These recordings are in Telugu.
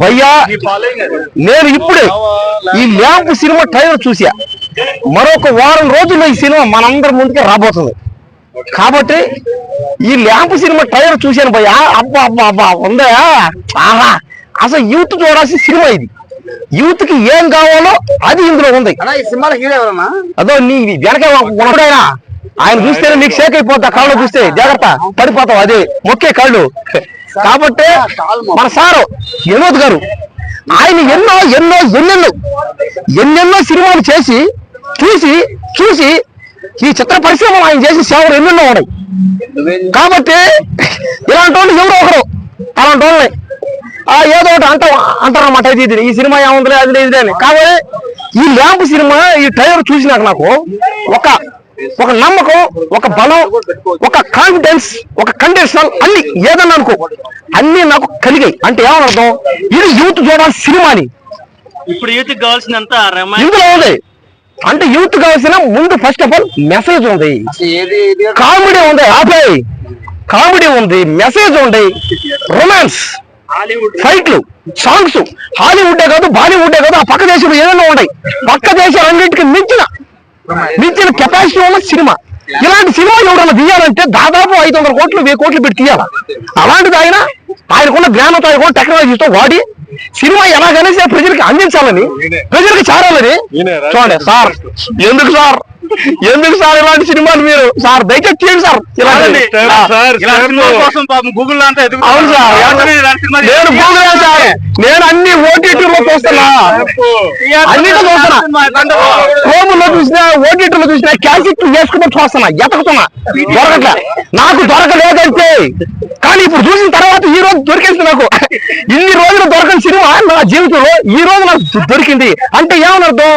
భయ్యా నేను ఇప్పుడే ఈ ల్యాంప్ సినిమా ట్రైలర్ చూసా మరొక వారం రోజుల్లో ఈ సినిమా మనందరి ముందుకే రాబోతుంది. కాబట్టి ఈ ల్యాంప్ సినిమా ట్రైలర్ చూశాను భయ్యా. అబ్బా అబ్బా అబ్బా ఉందా? ఆహా. అసలు యూత్ చూడాల్సిన సినిమా ఇది. యూత్కి ఏం కావాలో అది ఇందులో ఉంది. అదో నీ వెనక ఆయన చూస్తేనే నీకు షేక్ అయిపోతా కాళ్ళు చూస్తే జాగ్రత్త పడిపోతావు అదే మొక్కే కాళ్ళు. కాబట్టి మన సారు వినోద్ గారు ఆయన ఎన్నో ఎన్నో ఎన్నెన్నో ఎన్నెన్నో సినిమాలు చేసి చూసి చూసి ఈ చిత్ర పరిశ్రమలో ఆయన చేసిన సేవలు ఎన్నెన్నో ఉన్నాయి. కాబట్టి ఇలాంటి వాళ్ళు ఎవరో ఒకరు అలాంటి వాళ్ళని ఆ ఏదో ఒకటి అంట అంటారన్నమాట ఇది ఇది ఈ సినిమా ఏముందిలే అది లేదు అని. కాబట్టి ఈ ల్యాంప్ సినిమా ఈ ట్రైలర్ చూసినాక నాకు ఒక ఒక నమ్మకం ఒక బలం ఒక కాన్ఫిడెన్స్ ఒక కండిషనల్ అన్ని ఏదన్నా అనుకో. అన్ని నాకు కలిగాయి. అంటే ఏమని అర్థం ఇది యూత్ చూడాల్సిన సినిమాని ఇప్పుడు యూత్ కావాల్సినంత ఇందులో ఉంది అంటే యూత్ కావాల్సిన ముందు ఫస్ట్ ఆఫ్ ఆల్ మెసేజ్ ఉంది. కామెడీ ఉంది. ఆపే కామెడీ ఉంది. మెసేజ్ ఉంది. రొమాన్స్ హాలీవుడ్ ఫైట్లు సాంగ్స్ హాలీవుడ్ కాదు బాలీవుడ్ కాదు ఆ పక్క దేశంలో ఏదైనా ఉన్నాయి పక్క దేశాలన్నింటికి మించిన మించిన కెపాసిటీ ఉన్న సినిమా. ఇలాంటి సినిమా ఎవరైనా తీయాలంటే దాదాపు ఐదు వందల కోట్లు వెయ్యి కోట్లు పెట్టి తీయాలి? అలాంటిది ఆయన ఆయనకున్న జ్ఞానంతో ఆయనకున్న టెక్నాలజీతో వాడి సినిమా ఎలాగనేసి ప్రజలకి అందించాలని ప్రజలకి చారాలని చూడండి సార్. ఎందుకు సార్? ఎందుకు సార్ ఇలాంటి సినిమాలు మీరు? సార్ దయచేసి తీయండి సార్. అవును సార్. నేను గూగుల్ సార్? నేను అన్ని చూస్తున్నా. అన్నిట్లో చూస్తున్నా. చూసినా ఓటీటీలో చూసినా క్యాసెట్ వేసుకుంటూ చూస్తున్నా ఎతకుతున్నా. దొరకట్లే. నాకు దొరకలేదంటే. కానీ ఇప్పుడు చూసిన తర్వాత ఈ రోజు దొరికింది నాకు. ఇన్ని రోజులు దొరకని సినిమా నా జీవితంలో ఈ రోజు నాకు దొరికింది. అంటే ఏమని అర్థం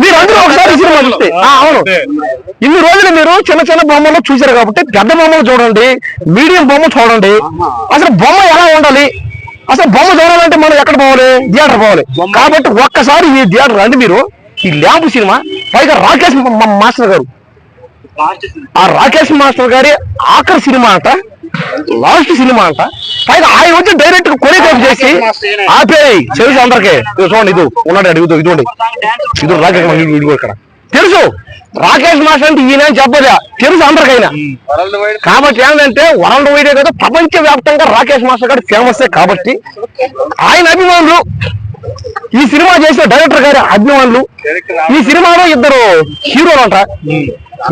మీరు అందరూ ఒకసారి సినిమా చూస్తే. అవును. ఇన్ని రోజులు మీరు చిన్న చిన్న బొమ్మలు చూశారు కాబట్టి పెద్ద బొమ్మలు చూడండి మీడియం బొమ్మ చూడండి. అసలు బొమ్మ ఎలా ఉండాలి? అసలు బొమ్మ చూడాలంటే మనం ఎక్కడ పోవాలి? థియేటర్ పోవాలి. కాబట్టి ఒక్కసారి ఈ థియేటర్ రండి మీరు. ఈ ల్యాంప్ సినిమా పైగా రాకేష్ మాస్టర్ గారు. ఆ రాకేష్ మాస్టర్ గారి ఆఖరి సినిమా అంట లాస్ట్ సినిమా అంట. పైగా ఆయన వచ్చి డైరెక్ట్ కొరియోగ్రాఫ్ చేసి ఆపేయి. తెలుసు అందరికి. చూడండి ఇది ఉన్నాడు ఇది ఇదిగోండి ఇది రాకేష్ ఇక్కడ. తెలుసు? రాకేష్ మాస్టర్ అంటే ఈయన అని చెప్పలే తెలుసు అందరికైనా. కాబట్టి ఏంటంటే వరల్డ్ వైడ్ కదా ప్రపంచ వ్యాప్తంగా రాకేష్ మాస్టర్ గారు ఫేమస్ కాబట్టి ఆయన అభిమానులు ఈ సినిమా చేసిన డైరెక్టర్ గారి అభిమానులు ఈ సినిమాలో ఇద్దరు హీరోలు అంట.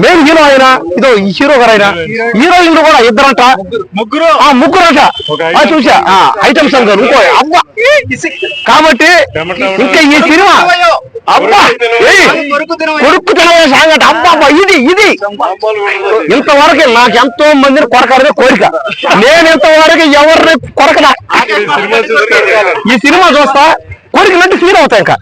మెయిన్ హీరో ఆయన ఇదో ఈ హీరో గారు ఆయన హీరోయిన్లు కూడా ఇద్దరంట. ముగ్గురు ఆ ముగ్గురు అంట చూసా ఆ ఐటమ్ సాంగ్ గారు ఇంకో అబ్బా కాబట్టి ఇంకా ఈ సినిమా అబ్బా! ఏయ్, కొడుకు తినవే. సాంగ్. అంట అబ్బా అబ్బా ఇది ఇది. ఇంతవరకు నాకు ఎంతో మందిని కొరకాలనే కోరిక. నేను ఇంతవరకు ఎవరిని కొరకదా ఈ సినిమా చూస్తా? కోరికలంటే ఫీల్ అవుతా ఇంకా.